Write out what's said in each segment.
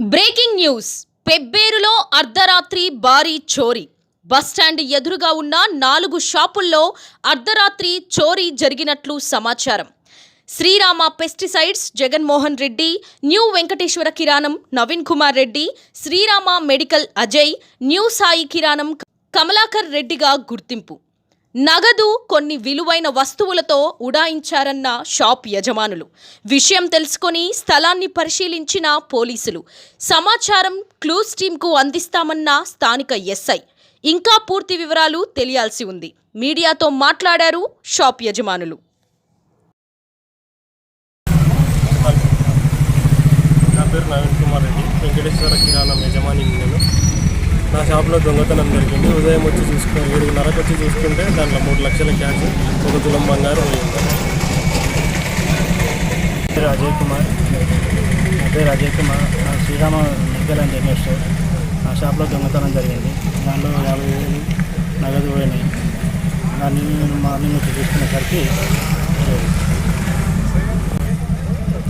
Breaking news. పెబ్బేరులో అర్ధరాత్రి భారీ చోరీ. బస్టాండ్ ఎదురుగా ఉన్న నాలుగు షాపుల్లో అర్ధరాత్రి చోరీ జరిగినట్లు సమాచారం. శ్రీరామ పెస్టిసైడ్స్ జగన్మోహన్ రెడ్డి న్యూ వెంకటేశ్వర కిరాణం నవీన్ కుమార్ రెడ్డి శ్రీరామ మెడికల్ అజయ్ న్యూ సాయి కిరాణం కమలాకర్ రెడ్డిగా గుర్తింపు. నగదు కొన్ని విలువైన వస్తువులతో ఉడాయించారన్న షాప్ యజమానులు. విషయం తెలుసుకొని స్థలాన్ని పరిశీలించిన పోలీసులు. సమాచారం క్లూస్ టీంకు అందిస్తామన్న స్థానిక ఎస్ఐ. ఇంకా పూర్తి వివరాలు తెలియాల్సి ఉంది. మీడియాతో మాట్లాడారు షాప్ యజమానులు. నా పేరు నవీన్ కుమార్ రెడ్డి. వెంకటేశ్వర కిరాణం యజమాని నేను. నా షాప్లో దొంగతనం జరిగింది. ఉదయం వచ్చి చూసుకుని ఏడున్నరకు వచ్చి చూసుకుంటే దాంట్లో మూడు లక్షల క్యాష్ ఒక తులం బంగారం పేరు అజయ్ కుమార్. నా పేరు అజయ్ కుమార్. నా Sriram medical and general store నా షాప్లో దొంగతనం జరిగింది. దాంట్లో యాభై వేలు నగదు పోయినాయి. దాన్ని నేను మార్నింగ్ వచ్చి చూసుకునేసరికి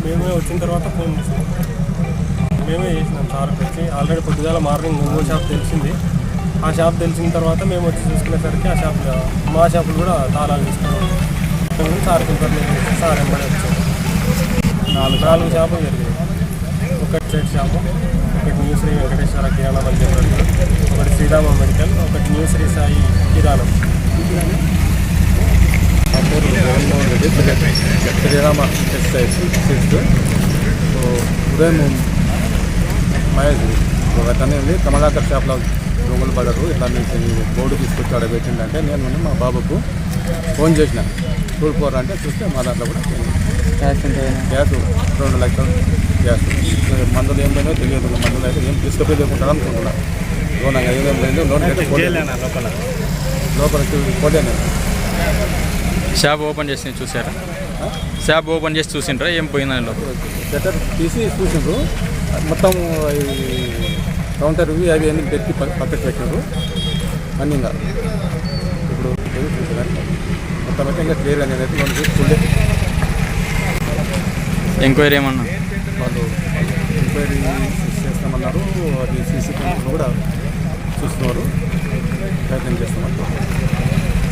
మేమే వచ్చిన తర్వాత ఫోన్ మేమే చేసినాం సార్కి వచ్చి. ఆల్రెడీ పొద్దుగాల మార్నింగ్ ఇంకో షాప్ తెలిసింది. ఆ షాప్ తెలిసిన తర్వాత మేము వచ్చి చూసుకునేసరికి ఆ షాప్ మా షాపులు కూడా తాళాలు తీసుకున్నాం. ఇన్ఫర్మేషన్ ఇచ్చి సార్ ఎంబడి వచ్చాము నాలుగు నాలుగు షాపులు జరిగాయి. ఒకటి సెట్ షాపు ఒకటి న్యూ శ్రీ వెంకటేశ్వర కిరాణా బండి ఒకటి శ్రీరామ మెడికల్ ఒకటి న్యూ శ్రీ సాయి కిరాణం. Jaganmohan Reddy. Sriram textiles sixth so ఉదయం మహేష్ ఒక అతను ఉంది కమలాకర్ షాప్లో దొంగలు పడరు. ఇట్లా నుంచి బోర్డు తీసుకొచ్చి ఆడ పెట్టిందంటే నేను మొన్న మా బాబుకు ఫోన్ చేసిన. టూల్ ఫోర్ అంటే చూస్తే మా దాంట్లో కూడా ఎంత గ్యాస్ రెండు లక్షలు గ్యాస్ మందులు ఏం పోయినా తెలియదు. మందులు అయితే ఏం తీసుకుపోయి లేకుండా అనుకుంటున్నా. లోన్ ఏమేం లేదు. లోన్. లోపల? పోలే నేను. షాప్ ఓపెన్ చేసి చూసారా? షాప్ ఓపెన్ చేసి చూసిండ్రా? ఏం పోయిందని లోపల? తీసి చూసిండ్రు. మొత్తం ఈ కౌంటర్ అవి అన్ని పెట్టి పక్కకు పెట్టినారు. అన్నీ ఇంకా ఇప్పుడు మొత్తం అయితే ఇంకా క్లియర్గా నేనైతే మనకి ఫుల్ ఎంక్వైరీ ఏమన్నా? వాళ్ళు ఎంక్వైరీ చేస్తామన్నారు. అది సీసీ కెమెరా కూడా చూస్తున్నారు. ప్రయత్నం చేస్తున్నారు